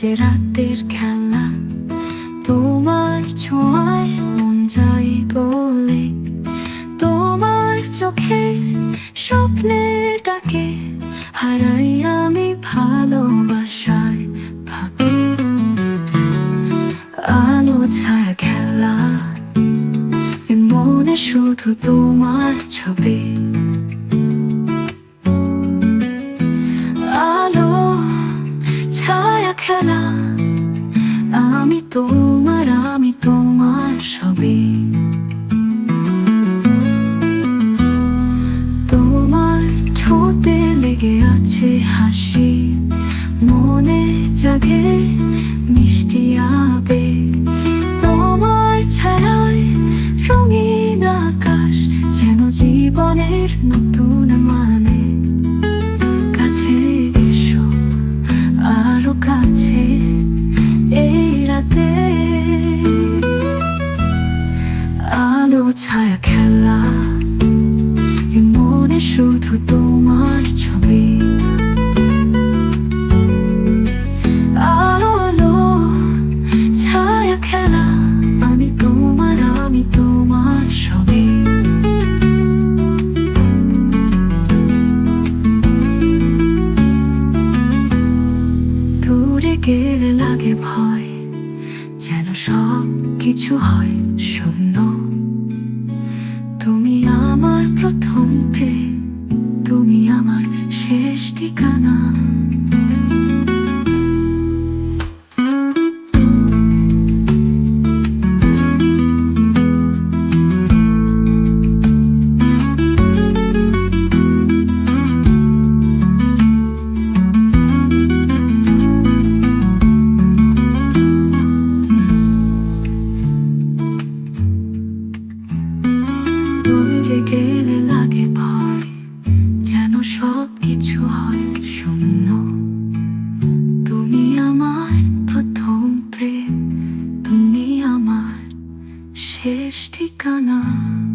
যে রাতের খেলা, তোমার ছোঁয়ায় মন যাই বলে তোমার চোখে স্বপ্নে ডাকে, হারাই আমি ভালোবাসায় ভাবি। আলো ছায়া খেলা মনে শুধু তোমার ছবি। খেলা। আমি তোমার আমি তোমার সবই। তোমার ঠোঁটে লেগে আছে হাসি, মনে জাগে মিষ্টি আবেগ। তোমার ছায়ায় রঙিন আকাশ যেন জীবনের নতুন মানে আলো ছায়া খেলা মনে শুধু তোমার ছবি আলো ছায়া খেলা আমি তোমার আমি তোমার সবই দূরে গেলে লাগে ভয় যেন সব কিছু হয় শূন্য প্রথম প্রেম তুমি আমার শেষ ঠিকানা। 景色かな